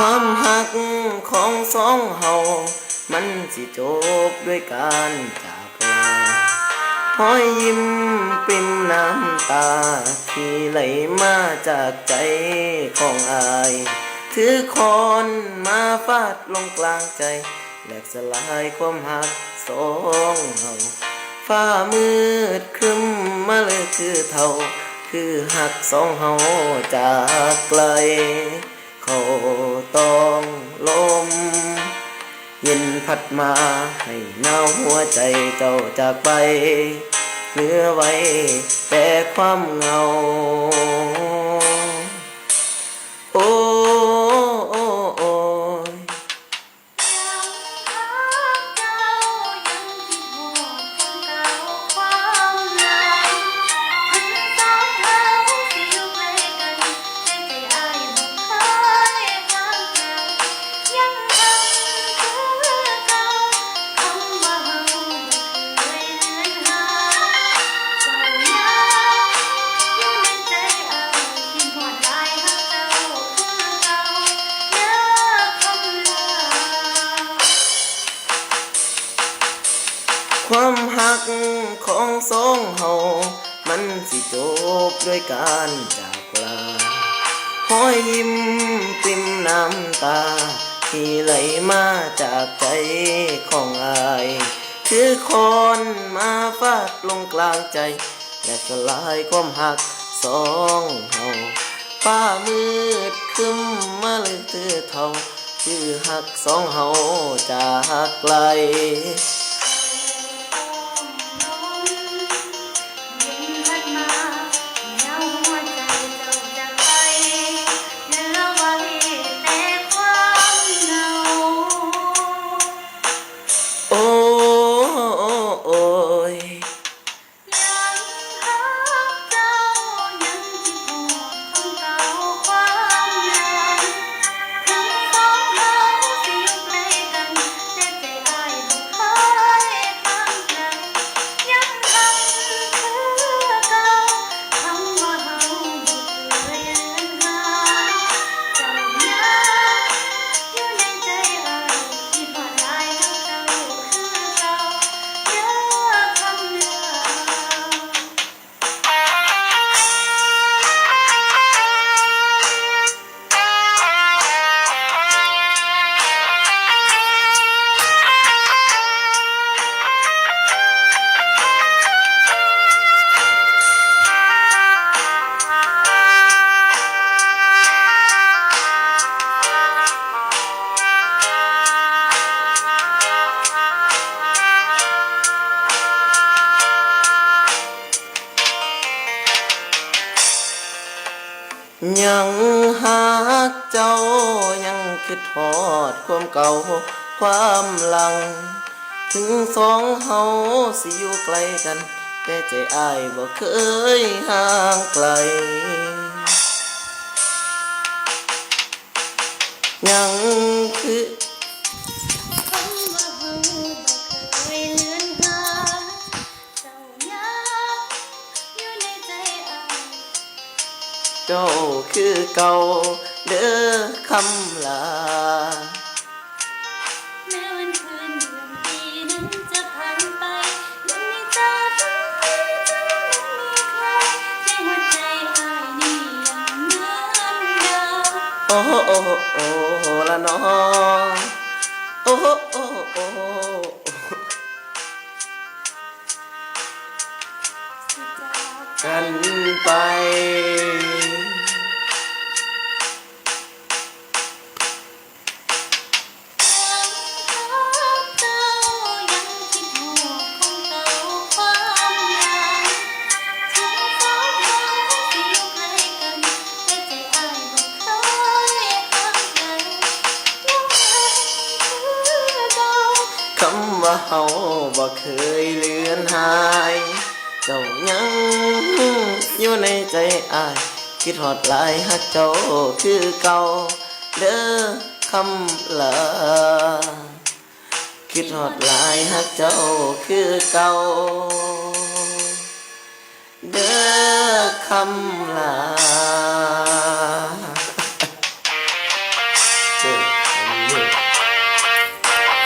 ความหักของสองเฮามันสิจบด้วยการจากลาหอยยิ้มปริมน้ำตา ที่ไหลมาจากใจของอาย ถือคอนมาฟาดลงกลางใจแหลกสลายความหักสองเฮาฟ้ามืดครึ้มมาเลยคือเท่า คือหักสองเฮาจากไกล เขาต้องลม เย็นพัดมาให้หนาวหัวใจเจ้าจากไป เหลือไว้แต่ความเหงา กของสองเฮามันสิจบด้วยการจากลาหอยยิ้มปริมน้ำตา ที่ไหลมาจากใจของอายคือคอนมาฟาดลงกลางใจ และสลายความหักสองเฮาป้ามืดคึมมาเลยเธอเท่า คือหักสองเฮาจากไกล ยังหากเจ้ายังคิดทอดความเก่าความหลัง ถึงสองเฮาสิอยู่ไกลกัน แต่ใจอ้ายบ่เคยห่างไกล คือเก่าเด้อคำลา แม้วันคืนเดือนปีนั้นจะผ่านไปยังมีเจ้าทั้งที่จะไม่มีใครในหัวใจอ้ายนี่ยังเหมือนเดิมโอ้โอ้โอ้ละน้องโอ้โอ้โอ้สิจาก กันไป คำว่าเฮาบ่เคยเลือนหาย เจ้ายังอยู่ในใจอาย คิดฮอดลายฮักเจ้าคือเก่าเด้อคำลาคิดฮอดลายฮักเจ้าคือเก่าเด้อคำลา